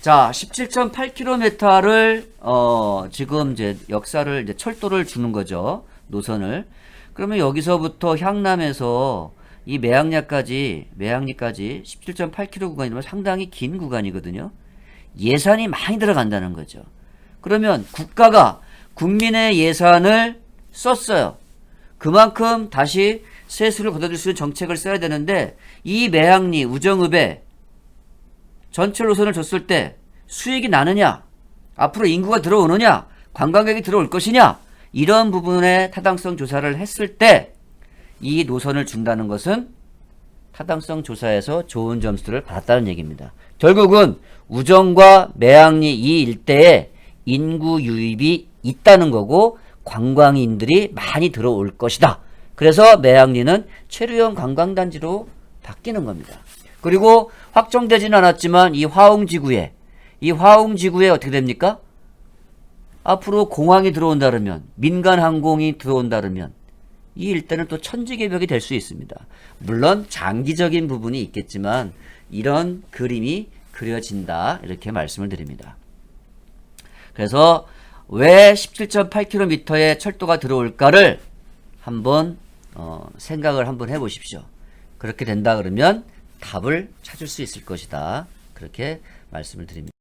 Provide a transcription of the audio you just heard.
자, 17.8km를 어, 지금 이제 역사를 이제 철도를 주는 거죠. 노선을. 그러면 여기서부터 향남에서 이 매양리까지 매양리까지 17.8km 구간이면 상당히 긴 구간이거든요. 예산이 많이 들어간다는 거죠. 그러면 국가가 국민의 예산을 썼어요. 그만큼 다시 세수를 걷어들 수 있는 정책을 써야 되는데 이 매양리 우정읍에 전철 노선을 줬을 때 수익이 나느냐, 앞으로 인구가 들어오느냐, 관광객이 들어올 것이냐, 이런 부분의 타당성 조사를 했을 때 이 노선을 준다는 것은 타당성 조사에서 좋은 점수를 받았다는 얘기입니다. 결국은 우정과 매양리 이 일대에 인구 유입이 있다는 거고 관광인들이 많이 들어올 것이다. 그래서 매양리는 체류형 관광단지로 바뀌는 겁니다. 그리고 확정되지는 않았지만 이 화웅지구에 이 화웅지구에 어떻게 됩니까? 앞으로 공항이 들어온다면 민간 항공이 들어온다면 이 일대는 또 천지개벽이 될 수 있습니다. 물론 장기적인 부분이 있겠지만 이런 그림이 그려진다 이렇게 말씀을 드립니다. 그래서 왜 17.8km의 철도가 들어올까를 한번 어, 생각을 한번 해보십시오. 그렇게 된다 그러면 답을 찾을 수 있을 것이다. 그렇게 말씀을 드립니다.